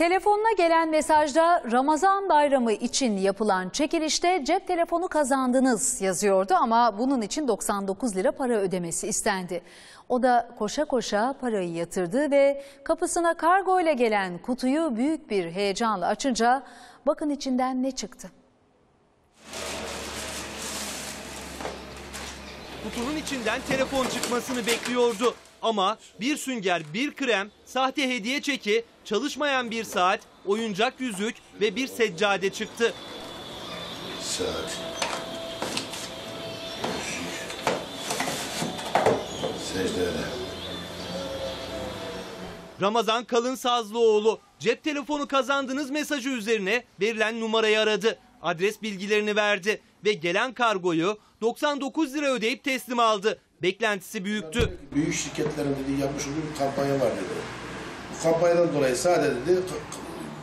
Telefonuna gelen mesajda Ramazan bayramı için yapılan çekilişte cep telefonu kazandınız yazıyordu ama bunun için 99 lira para ödemesi istendi. O da koşa koşa parayı yatırdı ve kapısına kargo ile gelen kutuyu büyük bir heyecanla açınca bakın içinden ne çıktı. Kutunun içinden telefon çıkmasını bekliyordu. Ama bir sünger, bir krem, sahte hediye çeki, çalışmayan bir saat, oyuncak yüzük ve bir seccade çıktı. Saat. Secdede. Ramazan Kalın Sazlıoğlu cep telefonu kazandınız mesajı üzerine verilen numarayı aradı. Adres bilgilerini verdi ve gelen kargoyu 99 lira ödeyip teslim aldı. Beklentisi büyüktü. Büyük şirketlerin dedi yapmış olduğu bir kampanya var dedi. Kampanyadan dolayı sadece dedi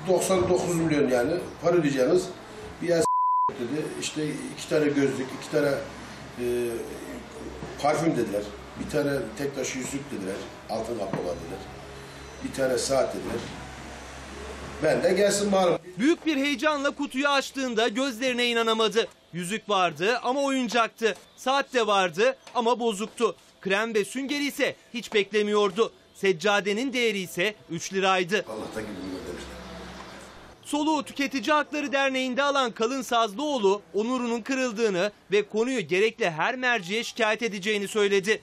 99 milyon yani para ödeyeceğiniz bir yer dedi. İşte iki tane gözlük, iki tane e, parfüm dediler. Bir tane tek taş yüzük dediler. Altın kaplama dediler. Bir tane saat dediler. Ben de gelsin bari. Büyük bir heyecanla kutuyu açtığında gözlerine inanamadı. Yüzük vardı ama oyuncaktı. Saat de vardı ama bozuktu. Krem ve süngeri ise hiç beklemiyordu. Seccadenin değeri ise 3 liraydı. Allah'tan. Soluğu Tüketici Hakları Derneği'nde alan Kalın Sazlıoğlu onurunun kırıldığını ve konuyu gerekli her merciye şikayet edeceğini söyledi.